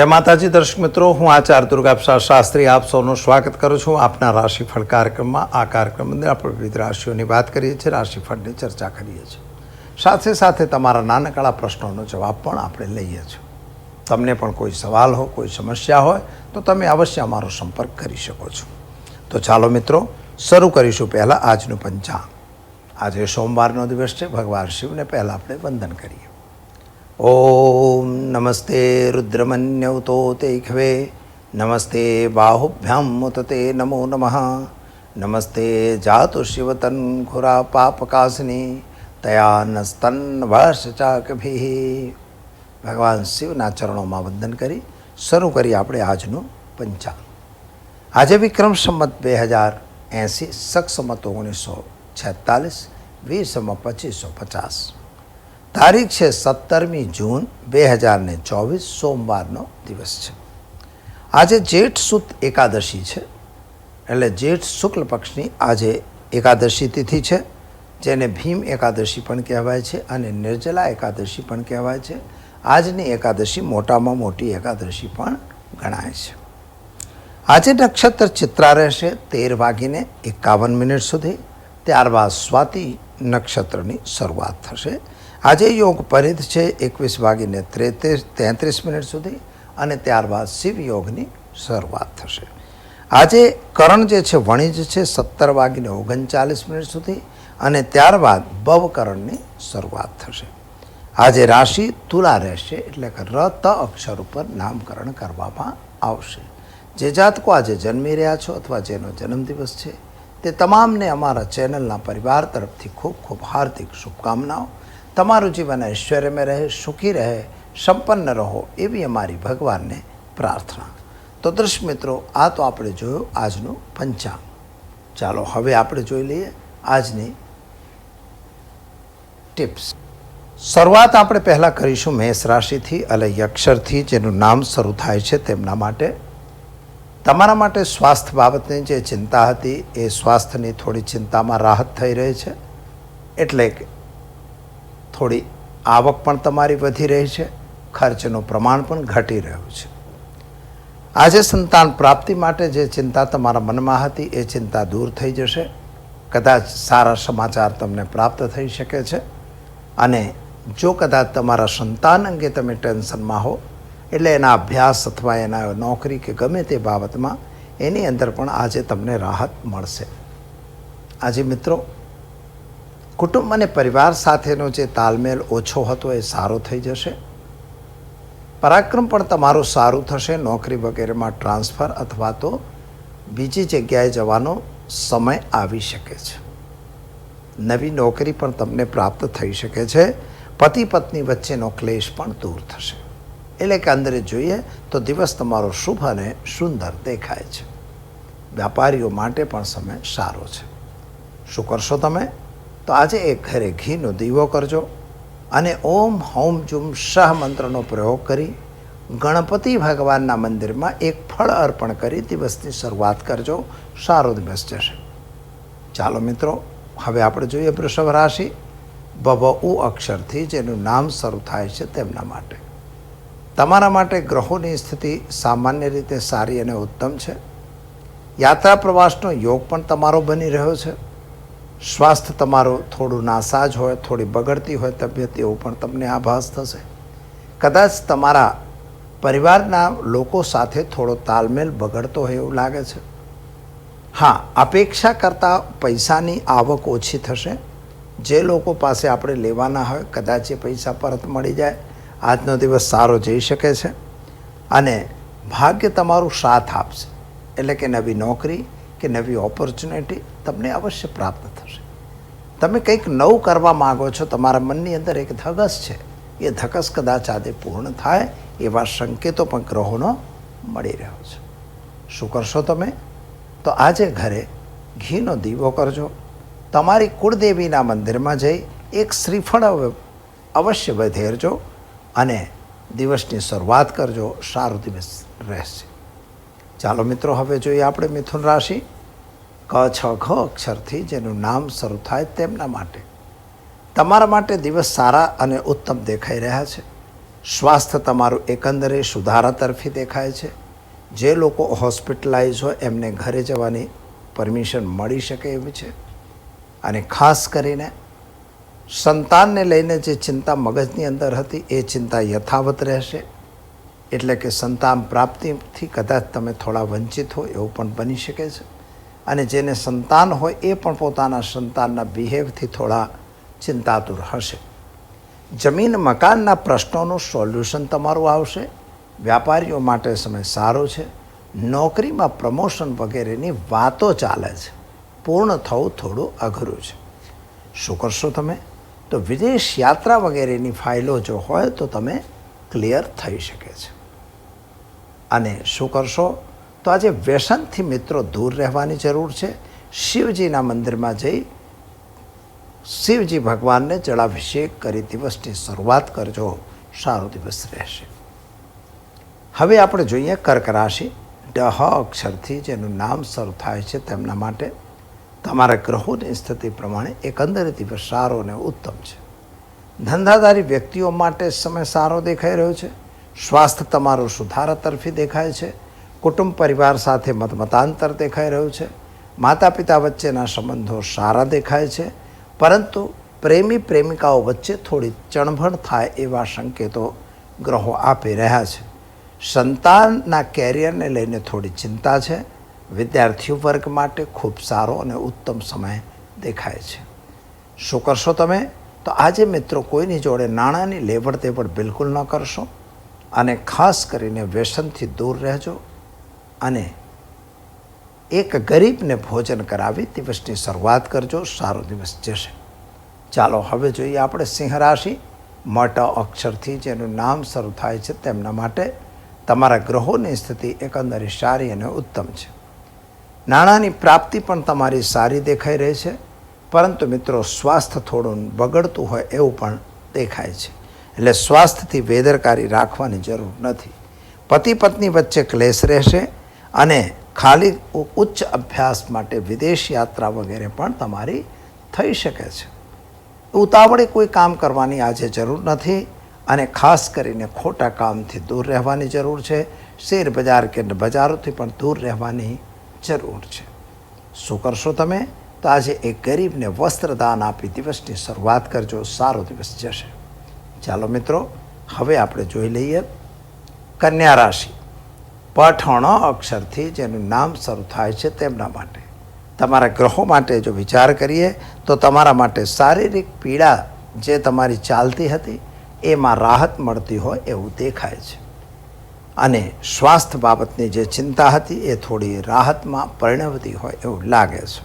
જય માતાજી, દર્શક મિત્રો, હું આચાર્ય દુર્ગાપ્સા શાસ્ત્રી, આપ સૌનું સ્વાગત કરું છું આપના રાશિફળ કાર્યક્રમમાં. આ કાર્યક્રમ અંદર આપણે વિવિધ રાશિઓની વાત કરીએ છીએ, રાશિફળની ચર્ચા કરીએ છીએ. સાથે સાથે તમારા નાનકડા પ્રશ્નોનો જવાબ પણ આપણે લઈએ છીએ. તમને પણ કોઈ સવાલ હોય કોઈ સમસ્યા હોય, તો તમે અવશ્ય અમારો સંપર્ક કરી શકો છો. તો ચાલો મિત્રો, શરૂ કરીશું પહેલાં આજનું પંચાંગ. આજે સોમવારનો દિવસ છે, ભગવાન શિવને પહેલાં આપણે વંદન કરીએ. ઓમ નમસ્તે રુદ્રમન્યવતો તૈખવે નમસ્તે બાહુભ્યામ મુતતે નમો નમઃ નમસ્તે જાતુ શિવતન ખુરા પાપકાસની તયા નસ્તન વર્ષ ચાકભી ભગવાન શિવના ચરણોમાં વંદન કરી, શરૂ કરી આપણે આજનું પંચાંગ. આજે વિક્રમ સંમત બે હજાર એંસી સક્ષમત ઓગણીસો છેતાલીસ, વીસમાં પચીસો પચાસ. તારીખ છે સત્તરમી જૂન બે હજાર ને ચોવીસ, સોમવારનો દિવસ છે. આજે જેઠ સુદ એકાદશી છે. એટલે જેઠ શુક્લ પક્ષની આજે એકાદશી તિથિ છે, જેને ભીમ એકાદશી પણ કહેવાય છે અને નિર્જલા એકાદશી પણ કહેવાય છે. આજની એકાદશી મોટામાં મોટી એકાદશી પણ ગણાય છે. આજે નક્ષત્ર ચિત્રા રહેશે તેર વાગીને એકાવન મિનિટ સુધી. ત્યારબાદ સ્વાતિ નક્ષત્રની શરૂઆત થશે. આજે યોગ પરિધ છે એકવીસ વાગીને ત્રેત્રીસ, તેત્રીસ મિનિટ સુધી અને ત્યારબાદ શિવ યોગની શરૂઆત થશે. આજે કરણ જે છે, વણિજ છે, સત્તર વાગીને ઓગણચાલીસ મિનિટ સુધી અને ત્યારબાદ ભવકરણની શરૂઆત થશે. આજે રાશિ તુલા રહેશે એટલે કે રત અક્ષર ઉપર નામકરણ કરવામાં આવશે. જે જાતકો આજે જન્મી રહ્યા છો અથવા જેનો જન્મદિવસ છે, તે તમામને અમારા ચેનલના પરિવાર તરફથી ખૂબ ખૂબ હાર્દિક શુભકામનાઓ. તમારું જીવન ઐશ્વર્યમય રહે, સુખી રહે, સંપન્ન રહો એવી અમારી ભગવાનને પ્રાર્થના. તો દર્શક મિત્રો, આ તો આપણે જોયું આજનું પંચાંગ. ચાલો હવે આપણે જોઈ લઈએ આજની ટિપ્સ. શરૂઆત આપણે પહેલાં કરીશું મેષ રાશિથી અને યક્ષરથી જેનું નામ શરૂ થાય છે તેમના માટે. તમારા માટે સ્વાસ્થ્ય બાબતની જે ચિંતા હતી, એ સ્વાસ્થ્યની થોડી ચિંતામાં રાહત થઈ રહી છે. એટલે થોડી આવક પણ તમારી વધી રહી છે, ખર્ચનું પ્રમાણ પણ ઘટી રહ્યું છે. આજે સંતાન પ્રાપ્તિ માટે જે ચિંતા તમારા મનમાં હતી, એ ચિંતા દૂર થઈ જશે. કદાચ સારા સમાચાર તમને પ્રાપ્ત થઈ શકે છે અને જો કદાચ તમારા સંતાન અંગે તમે ટેન્શનમાં હો, એટલે એના અભ્યાસ અથવા એના નોકરી કે ગમે તે બાબતમાં એની અંદર પણ આજે તમને રાહત મળશે. આજે મિત્રો કુટુંબ અને પરિવાર સાથેનો જે તાલમેલ ઓછો હતો એ સારો થઈ જશે. પરાક્રમ પણ તમારું સારું થશે, નોકરી વગેરેમાં ટ્રાન્સફર અથવા તો બીજી જગ્યાએ જવાનો સમય આવી શકે છે. નવી નોકરી પણ તમને પ્રાપ્ત થઈ શકે છે. પતિ પત્ની વચ્ચેનો ક્લેશ પણ દૂર થશે. એટલે કે અંદરે જોઈએ તો દિવસ તમારો શુભ અને સુંદર દેખાય છે. વ્યાપારીઓ માટે પણ સમય સારો છે. શું કરશો તમે? તો આજે એક ઘરે ઘીનો દીવો કરજો અને ઓમ હોમ જુમ શાહ મંત્રનો પ્રયોગ કરી ગણપતિ ભગવાનના મંદિરમાં એક ફળ અર્પણ કરી દિવસની શરૂઆત કરજો. સારો દિવસ જશે. ચાલો મિત્રો, હવે આપણે જોઈએ વૃષભ રાશિ. બબ ઉ અક્ષરથી જેનું નામ શરૂ થાય છે તેમના માટે. તમારા માટે ગ્રહોની સ્થિતિ સામાન્ય રીતે સારી અને ઉત્તમ છે. યાત્રા પ્રવાસનો યોગ પણ તમારો બની રહ્યો છે. સ્વાસ્થ્ય તમારું થોડું નાસાજ હોય, થોડી બગડતી હોય તબિયત, એવું પણ તમને આભાસ થશે. કદાચ તમારા પરિવારના લોકો સાથે થોડો તાલમેલ બગડતો હોય એવું લાગે છે. હા, અપેક્ષા કરતાં પૈસાની આવક ઓછી થશે. જે લોકો પાસે આપણે લેવાના હોય, કદાચ એ પૈસા પરત મળી જાય. આજનો દિવસ સારો જઈ શકે છે. અને ભાગ્ય તમારું સાથ આપશે. એટલે કે નવી નોકરી કે નવી ઓપોર્ચ્યુનિટી તમને અવશ્ય પ્રાપ્ત થશે તમે કંઈક નવું કરવા માગો છો, તમારા મનની અંદર એક ધગસ છે. એ ધગસ કદાચ આજે પૂર્ણ થાય એવા સંકેતો પણ ગ્રહોનો મળી રહ્યો છે. શું કરશો તમે? તો આજે ઘરે ઘીનો દીવો કરજો. તમારી કુળદેવીના મંદિરમાં જઈ એક શ્રીફળ અવશ્ય વધેરજો અને દિવસની શરૂઆત કરજો. સારો દિવસ રહેશે. ચાલો મિત્રો, હવે જોઈએ આપણે મિથુન રાશિ. ક, છ, ખ અક્ષરથી જેનું નામ શરૂ થાય તેમના માટે. તમારા માટે દિવસ સારા અને ઉત્તમ દેખાઈ રહ્યા છે. સ્વાસ્થ્ય તમારું એકંદરે સુધારા તરફી દેખાય છે. જે લોકો હોસ્પિટલાઇઝ હોય એમને ઘરે જવાની પરમિશન મળી શકે એવી છે. અને ખાસ કરીને સંતાનને લઈને જે ચિંતા મગજની અંદર હતી, એ ચિંતા યથાવત રહેશે. એટલે કે સંતાન પ્રાપ્તિથી કદાચ તમે થોડા વંચિત હો, એવું પણ બની શકે છે. અને જેને સંતાન હોય એ પણ પોતાના સંતાનના બિહેવથી થોડા ચિંતાતુર હશે. જમીન મકાનના પ્રશ્નોનું સોલ્યુશન તમારું આવશે. વ્યાપારીઓ માટે સમય સારો છે. નોકરીમાં પ્રમોશન વગેરેની વાતો ચાલે છે. પૂર્ણ થવું થોડું અઘરું છે. શું કરશો તમે? તો વિદેશ યાત્રા વગેરેની ફાઇલો જો હોય તો તમે ક્લિયર થઈ શકે છે. અને શું કરશો? તો આજે વ્યસનથી મિત્રો દૂર રહેવાની જરૂર છે. શિવજીના મંદિરમાં જઈ શિવજી ભગવાનને જળાભિષેક કરી દિવસની શરૂઆત કરજો. સારો દિવસ રહેશે. હવે આપણે જોઈએ કર્ક રાશિ. ડહ અક્ષરથી જેનું નામ શરૂ થાય છે તેમના માટે. તમારા ગ્રહોની સ્થિતિ પ્રમાણે એકંદરે દિવસ સારો અને ઉત્તમ છે. ધંધાદારી વ્યક્તિઓ માટે સમય સારો દેખાઈ રહ્યો છે. સ્વાસ્થ્ય તમારું સુધારા તરફી દેખાય છે. કુટુંબ પરિવાર સાથે મતમતાંતર દેખાઈ રહ્યું છે. માતા પિતા વચ્ચેના સંબંધો સારા દેખાય છે. પરંતુ પ્રેમી પ્રેમિકાઓ વચ્ચે થોડી ચણભણ થાય એવા સંકેતો ગ્રહો આપી રહ્યા છે. સંતાનના કેરિયરને લઈને થોડી ચિંતા છે. વિદ્યાર્થીઓ વર્ગ માટે ખૂબ સારો અને ઉત્તમ સમય દેખાય છે. શું કરશો તમે? તો આજે મિત્રો કોઈની જોડે નાણાંની લેવડ દેવડ બિલકુલ ન કરશો અને ખાસ કરીને વ્યસનથી દૂર રહેજો. અને એક ગરીબને ભોજન કરાવી દિવસની શરૂઆત કરજો, સારો દિવસ જશે. ચાલો, હવે જોઈએ આપણે સિંહ રાશિ. મોટા અક્ષરથી જેનું નામ શરૂ થાય છે તેમના માટે તમારા ગ્રહોની સ્થિતિ એકંદરે સારી અને ઉત્તમ છે. નાણાંની પ્રાપ્તિ પણ તમારી સારી દેખાઈ રહી છે, પરંતુ મિત્રો, સ્વાસ્થ્ય થોડું બગડતું હોય એવું પણ દેખાય છે. એટલે સ્વાસ્થ્યથી બેદરકારી રાખવાની જરૂર નથી. પતિ પત્ની વચ્ચે ક્લેશ રહેશે અને ખાલી ઉચ્ચ અભ્યાસ માટે વિદેશ યાત્રા વગેરે પણ તમારી થઈ શકે છે. ઉતાવળે કોઈ કામ કરવાની આજે જરૂર નથી અને ખાસ કરીને ખોટા કામથી દૂર રહેવાની જરૂર છે. શેર બજાર કે બજારોથી પણ દૂર રહેવાની જરૂર છે. શું કરશો તમે? તો આજે એક ગરીબને વસ્ત્રદાન આપી દિવસની શરૂઆત કરજો. સારો દિવસ જશે. ચાલો મિત્રો, હવે આપણે જોઈ લઈએ કન્યા રાશિ. પઠણ અક્ષરથી જેનું નામ શરૂ થાય છે તેમના માટે. તમારા ગ્રહો માટે જો વિચાર કરીએ, તો તમારા માટે શારીરિક પીડા જે તમારી ચાલતી હતી, એમાં રાહત મળતી હોય એવું દેખાય છે. અને સ્વાસ્થ્ય બાબતની જે ચિંતા હતી, એ થોડી રાહતમાં પરિણમતી હોય એવું લાગે છે.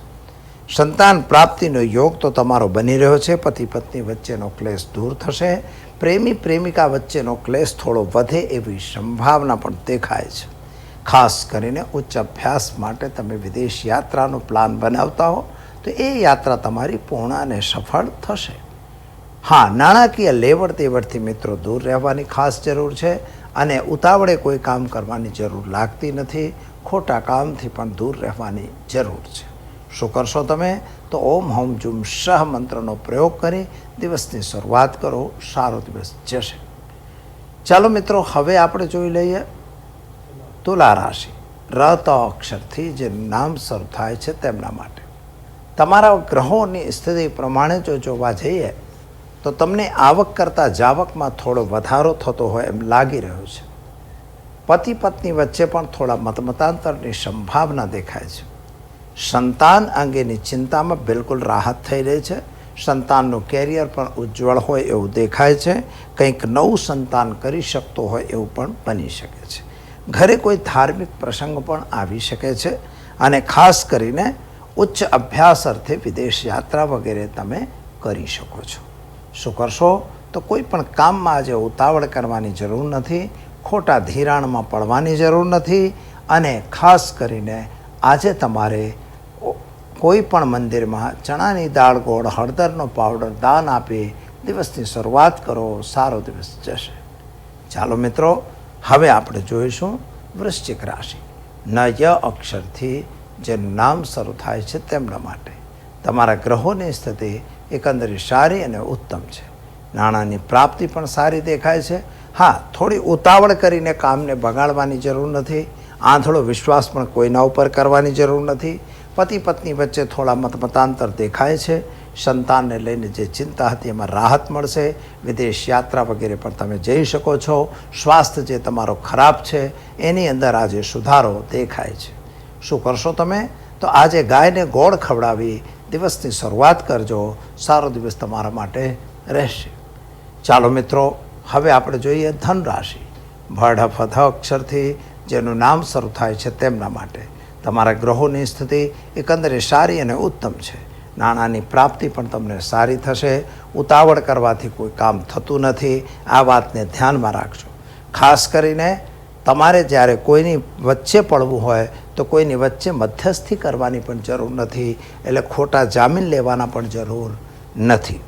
સંતાન પ્રાપ્તિનો યોગ તો તમારો બની રહ્યો છે, પતિ પત્ની વચ્ચેનો ક્લેશ દૂર થશે, પ્રેમી પ્રેમિકા વચ્ચેનો ક્લેશ થોડો વધે એવી સંભાવના પણ દેખાય છે. ખાસ કરીને ઉચ્ચ અભ્યાસ માટે તમે વિદેશ યાત્રાનો પ્લાન બનાવતા હો, તો એ યાત્રા તમારી પૂર્ણ અને સફળ થશે. હા, નાણાકીય લેવડ દેવડથી મિત્રો દૂર રહેવાની ખાસ જરૂર છે અને ઉતાવળે કોઈ કામ કરવાની જરૂર લાગતી નથી, ખોટા કામથી પણ દૂર રહેવાની જરૂર છે. શું કરશો તમે? તો ઓમ હોમ જુમ શહ મંત્રનો પ્રયોગ કરી દિવસની શરૂઆત કરો, સારો દિવસ જશે. ચાલો મિત્રો, હવે આપણે જોઈ લઈએ તુલા રાશિ રત અક્ષરથી જે નામ શરૂ થાય છે તેમના માટે. તમારા ગ્રહોની સ્થિતિ પ્રમાણે જો જોવા જઈએ, તો તમને આવક કરતાં જાવકમાં થોડો વધારો થતો હોય એમ લાગી રહ્યો છે. પતિ પત્ની વચ્ચે પણ થોડા મતમતાંતરની સંભાવના દેખાય છે. સંતાન અંગેની ચિંતામાં બિલકુલ રાહત થઈ રહી છે. સંતાનનું કેરિયર પણ ઉજ્જવળ હોય એવું દેખાય છે. કંઈક નવું સંતાન કરી શકતો હોય એવું પણ બની શકે છે. ઘરે કોઈ ધાર્મિક પ્રસંગ પણ આવી શકે છે અને ખાસ કરીને ઉચ્ચ અભ્યાસ અર્થે વિદેશ યાત્રા વગેરે તમે કરી શકો છો. શું કરશો? તો કોઈ પણ કામમાં આજે ઉતાવળ કરવાની જરૂર નથી, ખોટા ધિરાણમાં પડવાની જરૂર નથી અને ખાસ કરીને આજે તમારે કોઈ પણ મંદિરમાં ચણાની દાળ ગોળ, હળદરનો પાવડર, દાન આપી દિવસની શરૂઆત કરો, સારો દિવસ જશે. ચાલો મિત્રો હવે આપણે જોઈશું વૃશ્ચિક રાશિ. ન ય અક્ષરથી જેનું નામ શરૂ થાય છે તેમના માટે. તમારા ગ્રહોની સ્થિતિ એકંદરે સારી અને ઉત્તમ છે. નાણાંની પ્રાપ્તિ પણ સારી દેખાય છે. હા, થોડી ઉતાવળ કરીને કામને બગાડવાની જરૂર નથી. આંધળો વિશ્વાસ પણ કોઈના ઉપર કરવાની જરૂર નથી. પતિ પત્ની વચ્ચે થોડા મતમતાંતર દેખાય છે. સંતાનને લઈને જે ચિંતા હતી એમાં રાહત મળશે. વિદેશ યાત્રા વગેરે પણ તમે જઈ શકો છો. સ્વાસ્થ્ય જે તમારો ખરાબ છે, એની અંદર આજે સુધારો દેખાય છે. શું કરશો તમે? તો આજે ગાયને ગોળ ખવડાવી દિવસની શરૂઆત કરજો. સારો દિવસ તમારા માટે રહેશે. ચાલો મિત્રો, હવે આપણે જોઈએ ધન રાશિ અથ અક્ષરથી જેનું નામ શરૂ થાય છે તેમના માટે. તમારા ગ્રહોની સ્થિતિ એકંદરે સારી અને ઉત્તમ છે. નાણાંની પ્રાપ્તિ પણ તમને સારી થશે. ઉતાવળ કરવાથી કોઈ કામ થતું નથી. આ વાતને ધ્યાનમાં રાખજો. ખાસ કરીને તમારે જ્યારે કોઈની વચ્ચે પડવું હોય તો કોઈની વચ્ચે મધ્યસ્થી કરવાની પણ જરૂર નથી. એટલે ખોટા જામીન લેવાના પણ જરૂર નથી.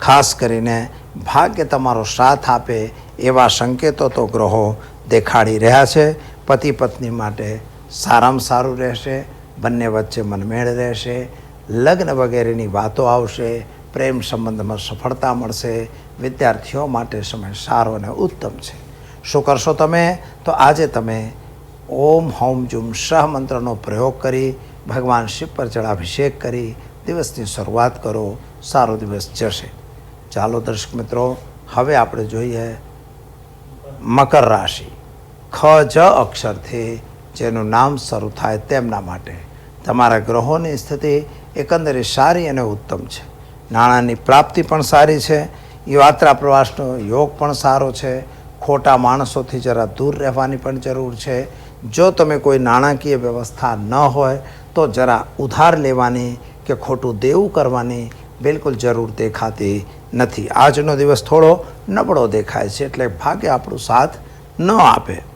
ખાસ કરીને ભાગ્ય તમારો સાથ આપે એવા સંકેતો તો ગ્રહો દેખાડી રહ્યા છે. પતિ પત્ની માટે સારામાં સારું રહેશે, બંને વચ્ચે મનમેળ રહેશે, લગ્ન વગેરેની વાતો આવશે, પ્રેમ સંબંધમાં સફળતા મળશે, વિદ્યાર્થીઓ માટે સમય સારો અને ઉત્તમ છે. શું કરશો તમે? તો આજે તમે ઓમ હોમ જુમ સહ મંત્રનો પ્રયોગ કરી, ભગવાન શિવ પર જળાભિષેક કરી, દિવસની શરૂઆત કરો, સારો દિવસ જશે. ચાલો દર્શક મિત્રો, હવે આપણે જોઈએ મકર રાશિ. ખ જ અક્ષરથી જેનું નામ શરૂ થાય તેમના માટે. તમારા ગ્રહોની સ્થિતિ એકંદરે સારી અને ઉત્તમ છે. નાણાંની પ્રાપ્તિ પણ સારી છે. યાત્રા પ્રવાસનો યોગ પણ સારો છે. ખોટા માણસોથી જરા દૂર રહેવાની પણ જરૂર છે. જો તમે કોઈ નાણાકીય વ્યવસ્થા ન હોય, તો જરા ઉધાર લેવાની કે ખોટું દેવું કરવાની બિલકુલ જરૂર દેખાતી નથી. આજનો દિવસ થોડો નબળો દેખાય છે, એટલે ભાગ્ય આપણું સાથ ન આપે.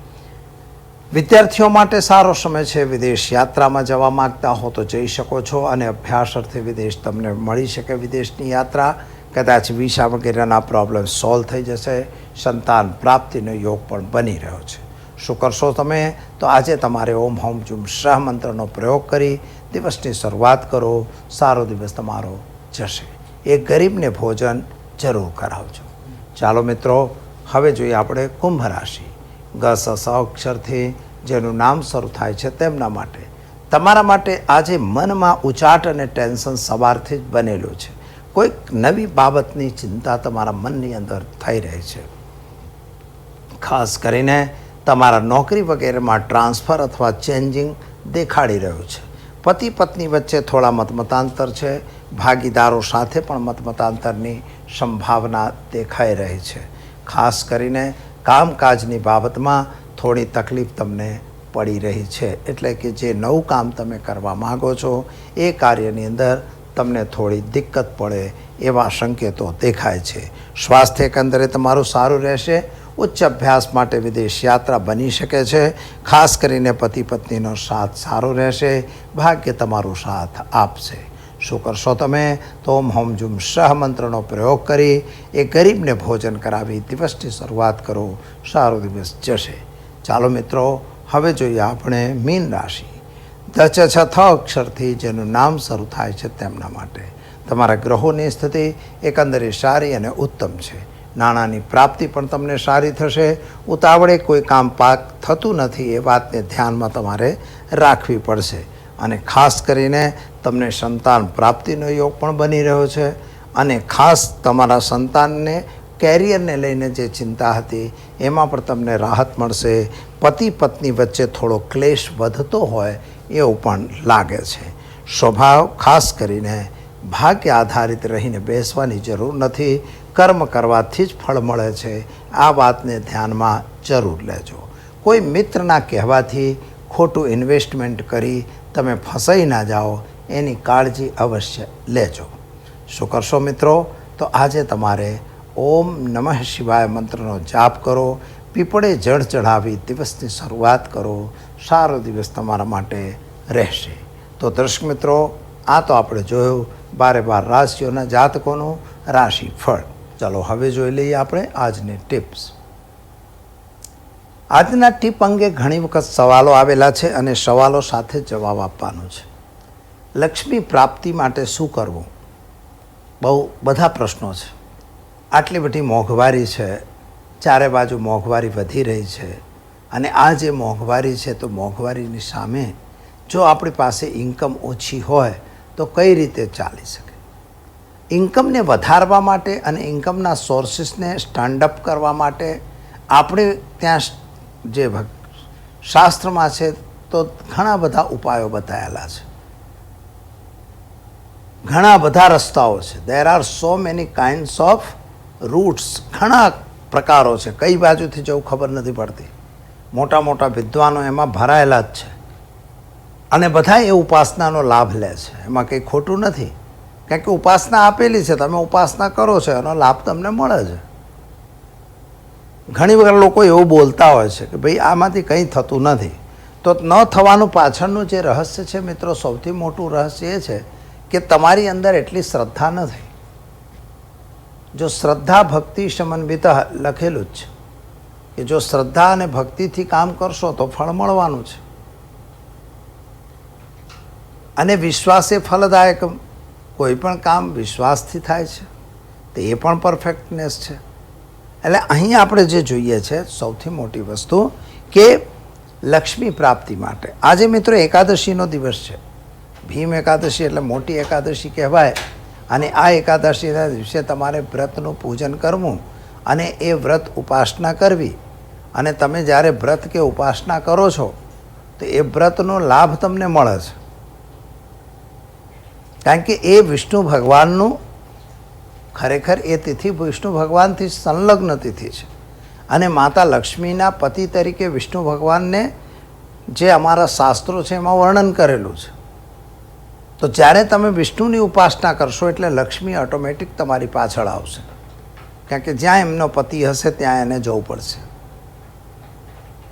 વિદ્યાર્થીઓ માટે સારો સમય છે વિદેશ યાત્રામાં જવા માંગતા હો તો જઈ શકો છો અને અભ્યાસ અર્થે વિદેશ તમને મળી શકે વિદેશની યાત્રા. કદાચ વિસા વગેરેના પ્રોબ્લેમ સોલ્વ થઈ જશે. સંતાન પ્રાપ્તિનો યોગ પણ બની રહ્યો છે. શું કરશો તમે? તો આજે તમારે ઓમ હોમ જુમ શાહ મંત્રનો પ્રયોગ કરી દિવસની શરૂઆત કરો. સારો દિવસ તમારો જશે. એ ગરીબને ભોજન જરૂર કરાવજો. ચાલો મિત્રો, હવે જોઈએ આપણે કુંભ રાશિ. ગસ સ અક્ષરથી જેનું નામ શરૂ થાય છે તેમના માટે. તમારા માટે આજે મનમાં ઉચાટ અને ટેન્શન સવારથી જ બનેલું છે. કોઈક નવી બાબતની ચિંતા તમારા મનની અંદર થઈ રહી છે. ખાસ કરીને તમારા નોકરી વગેરેમાં ટ્રાન્સફર અથવા ચેન્જિંગ દેખાડી રહ્યું છે. પતિ પત્ની વચ્ચે થોડા મતમતાંતર છે. ભાગીદારો સાથે પણ મતમતાંતરની સંભાવના દેખાઈ રહી છે. ખાસ કરીને કામકાજની બાબતમાં થોડી તકલીફ તમને પડી રહી છે. એટલે કે જે નવું કામ તમે કરવા માગો છો, એ કાર્યની અંદર તમને થોડી દિક્કત પડે એવા સંકેતો દેખાય છે. સ્વાસ્થ્ય એકંદરે તમારું સારું રહેશે, ઉચ્ચ અભ્યાસ માટે વિદેશ યાત્રા બની શકે છે, ખાસ કરીને પતિ પત્નીનો સાથ સારો રહેશે, ભાગ્ય તમારો સાથ આપશે. શું કરશો તમે? તો ઓમ હોમ જુમ સહ મંત્રનો પ્રયોગ કરી, એ ગરીબને ભોજન કરાવી દિવસની શરૂઆત કરો. સારો દિવસ જશે. ચાલો મિત્રો, હવે જોઈએ આપણે મીન રાશિ. દચ છ અક્ષરથી જેનું નામ શરૂ થાય છે તેમના માટે. તમારા ગ્રહોની સ્થિતિ એકંદરે સારી અને ઉત્તમ છે. નાણાંની પ્રાપ્તિ પણ તમને સારી થશે. ઉતાવળે કોઈ કામ પાક થતું નથી એ વાતને ધ્યાનમાં તમારે રાખવી પડશે. અને ખાસ કરીને તમને સંતાન પ્રાપ્તિનો યોગ પણ બની રહ્યો છે અને ખાસ તમારા સંતાનને, કેરિયરને લઈને જે ચિંતા હતી, એમાં પણ તમને રાહત મળશે. પતિ પત્ની વચ્ચે થોડો ક્લેશ વધતો હોય એવું પણ લાગે છે. સ્વભાવ ખાસ કરીને ભાગ્ય આધારિત રહીને બેસવાની જરૂર નથી. કર્મ કરવાથી જ ફળ મળે છે. આ વાતને ધ્યાનમાં જરૂર લેજો. કોઈ મિત્રના કહેવાથી ખોટું ઇન્વેસ્ટમેન્ટ કરી તમે ફસાઈ ના જાઓ. એની કાળજી અવશ્ય લેજો. શું કરશો મિત્રો? તો આજે તમારે ઓમ નમઃ શિવાય મંત્રનો જાપ કરો, પીપળે જળ ચઢાવી દિવસની શરૂઆત કરો, સારો દિવસ તમારા માટે રહેશે. તો દર્શક મિત્રો, આ તો આપણે જોયું, બારે બાર રાશિઓના જાતકોનું રાશિ ફળ ચાલો હવે જોઈ લઈએ આપણે આજની ટિપ્સ. આજના ટીપ અંગે ઘણી વખત સવાલો આવેલા છે અને સવાલો સાથે જવાબ આપવાનો છે. લક્ષ્મી પ્રાપ્તિ માટે શું કરવું? બહુ બધા પ્રશ્નો છે. આટલી બધી મોંઘવારી છે, ચારે બાજુ મોંઘવારી વધી રહી છે અને આ જે મોંઘવારી છે તો મોંઘવારીની સામે જો આપણી પાસે ઇન્કમ ઓછી હોય તો કઈ રીતે ચાલી શકે? ઇન્કમને વધારવા માટે અને ઇન્કમના સોર્સિસને સ્ટાન્ડ અપ કરવા માટે આપણે ત્યાં જે શાસ્ત્રમાં છે તો ઘણા બધા ઉપાયો બતાવેલા છે. ઘણા બધા રસ્તાઓ છે. There are so many kinds of routes ઘણા પ્રકારો છે. કઈ બાજુથી જવું ખબર નથી પડતી. મોટા મોટા વિદ્વાનો એમાં ભરાયેલા જ છે. અને બધા એ ઉપાસનાનો લાભ લે છે. એમાં કંઈ ખોટું નથી. કારણ કે ઉપાસના આપેલી છે. તમે ઉપાસના કરો છો, એનો લાભ તમને મળે છે. ઘણી વખત લોકો એવું બોલતા હોય છે કે ભાઈ આમાંથી કંઈ થતું નથી. તો ન થવાનું પાછળનું જે રહસ્ય છે મિત્રો, સૌથી મોટું રહસ્ય એ છે કે તમારી અંદર એટલી શ્રદ્ધા નથી જો શ્રદ્ધા ભક્તિ સમન્વિત લખેલું જ છે કે જો શ્રદ્ધા અને ભક્તિથી કામ કરશો તો ફળ મળવાનું છે. અને વિશ્વાસ એ ફલદાયક કોઈ પણ કામ વિશ્વાસથી થાય છે. તો એ પણ પરફેક્ટનેસ છે. એટલે અહીં આપણે જે જોઈએ છે સૌથી મોટી વસ્તુ કે લક્ષ્મી પ્રાપ્તિ માટે. આજે મિત્રો એકાદશીનો દિવસ છે. ભીમ એકાદશી એટલે મોટી એકાદશી કહેવાય. અને આ એકાદશીના દિવસે તમારે વ્રતનું પૂજન કરવું અને એ વ્રત ઉપાસના કરવી. અને તમે જ્યારે વ્રત કે ઉપાસના કરો છો, તો એ વ્રતનો લાભ તમને મળે છે. કારણ કે એ વિષ્ણુ ભગવાનનું ખરેખર એ તિથિ વિષ્ણુ ભગવાનથી સંલગ્ન તિથિ છે. અને માતા લક્ષ્મીના પતિ તરીકે વિષ્ણુ ભગવાનને જે અમારા શાસ્ત્રો છે એમાં વર્ણન કરેલું છે. તો જ્યારે તમે વિષ્ણુની ઉપાસના કરશો એટલે લક્ષ્મી ઓટોમેટિક તમારી પાછળ આવશે. કારણ કે જ્યાં એમનો પતિ હશે ત્યાં એને જવું પડશે.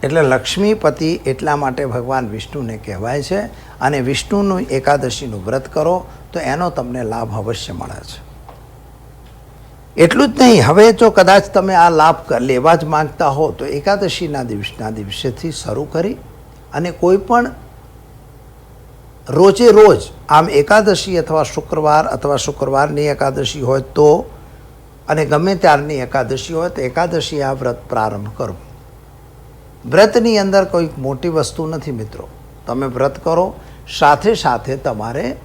એટલે લક્ષ્મીપતિ એટલા માટે ભગવાન વિષ્ણુને કહેવાય છે અને વિષ્ણુનું એકાદશીનું વ્રત કરો તો એનો તમને લાભ અવશ્ય મળે છે. એટલું જ નહીં, હવે જો કદાચ તમે આ લાભ લેવા જ માંગતા હો તો એકાદશીના દિવસના દિવસેથી શરૂ કરી અને કોઈ પણ રોજે રોજ આમ એકાદશી અથવા શુક્રવાર અથવા શુક્રવારની એકાદશી હોય તો અને ગમે ત્યારની એકાદશી હોય તો એકાદશી આ વ્રત પ્રારંભ કરો. વ્રતની અંદર કોઈ મોટી વસ્તુ નથી મિત્રો. તમે વ્રત કરો, સાથે સાથે તમારે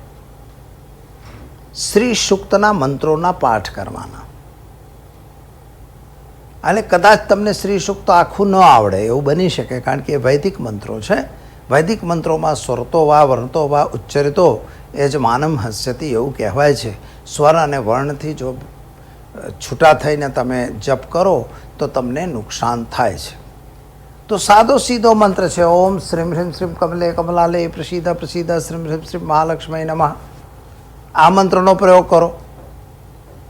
શ્રી સુક્તના મંત્રોના પાઠ કરવાના. અને કદાચ તમને શ્રી સુક્ત આખું ન આવડે, એવું બની શકે, કારણ કે એ વૈદિક મંત્રો છે. વૈદિક મંત્રોમાં સ્વરતો વા, વર્ણતો વા, ઉચ્ચરિતો, એ જ માનમ હસ્યતી એવું કહેવાય છે. સ્વર અને વર્ણથી જો છૂટા થઈને તમે જપ કરો, તો તમને નુકસાન થાય છે. તો સાદો સીધો મંત્ર છે, ઓમ શ્રીમ હ્રીમ શ્રીમ કમલે કમલાલે પ્રસિદ્ધ પ્રસિદ્ધ, શ્રીમ હ્રીમ શ્રીમ મહાલક્ષ્મી નમઃ. આ મંત્રનો પ્રયોગ કરો.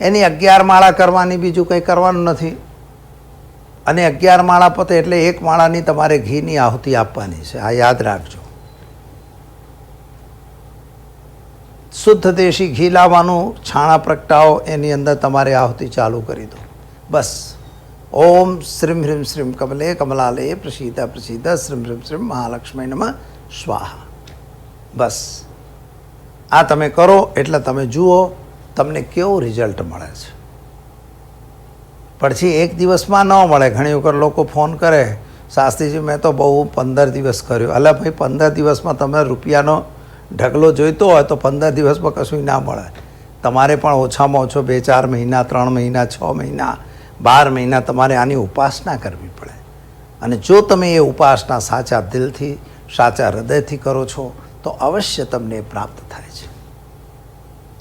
એની અગિયાર માળા કરવાની બીજું કંઈ કરવાનું નથી. અને અગિયાર માળા પતે એટલે એક માળાની તમારે ઘીની આહુતિ આપવાની છે. આ યાદ રાખજો. શુદ્ધ દેશી ઘી લાવવાનું છાણા પ્રગટાવો, એની અંદર તમારે આહુતિ ચાલુ કરી દો. બસ. ઓમ શ્રીમ હ્રીમ શ્રીમ કમલે કમલાલે પ્રસિદ્ધ પ્રસિદ્ધ શ્રીમ હ્રીમ શ્રીમ મહાલક્ષ્મી નમ સ્વાહા. બસ. આ તમે કરો એટલે તમે જુઓ તમને કેવું રિઝલ્ટ મળે છે. પછી એક દિવસમાં ન મળે. ઘણી વખત લોકો ફોન કરે શાસ્ત્રીજી મેં તો બહુ પંદર દિવસ કર્યો. એટલે ભાઈ, પંદર દિવસમાં તમે રૂપિયાનો ઢગલો જોઈતો હોય તો પંદર દિવસમાં કશું ના મળે. તમારે પણ ઓછામાં ઓછો બે, ચાર મહિના, ત્રણ મહિના, છ મહિના, બાર મહિના તમારે આની ઉપાસના કરવી પડે. અને જો તમે એ ઉપાસના સાચા દિલથી, સાચા હૃદયથી કરો છો, તો અવશ્ય તમને પ્રાપ્ત થાય છે.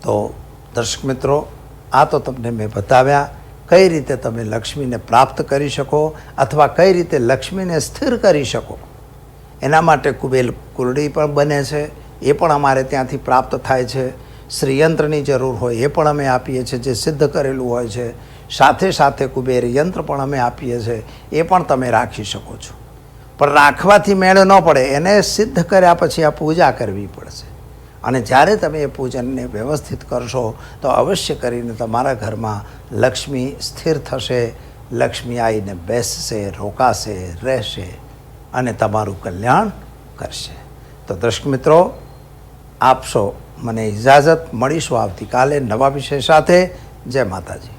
તો દર્શક મિત્રો, આ તો તમને મેં બતાવ્યા. કઈ રીતે તમે લક્ષ્મીને પ્રાપ્ત કરી શકો અથવા કઈ રીતે લક્ષ્મીને સ્થિર કરી શકો? એના માટે કુબેલ કુરડી પણ બને છે, એ પણ અમારે ત્યાંથી પ્રાપ્ત થાય છે. શ્રીયંત્રની જરૂર હોય એ પણ અમે આપીએ છીએ, જે સિદ્ધ કરેલું હોય છે. સાથે સાથે કુબેર યંત્ર પણ અમે આપીએ છીએ, એ પણ તમે રાખી શકો છો. પણ રાખવાથી મેળ ન પડે, એને સિદ્ધ કર્યા પછી આ પૂજા કરવી પડશે. અને જ્યારે તમે એ પૂજનને વ્યવસ્થિત કરશો, તો અવશ્ય કરીને તમારા ઘરમાં લક્ષ્મી સ્થિર થશે, લક્ષ્મી આવીને બેસશે, રોકાશે, રહેશે અને તમારું કલ્યાણ કરશે. તો દર્શક મિત્રો, આપશો મને ઇજાજત મળીશું આવતીકાલે નવા વિષય સાથે. જય માતાજી.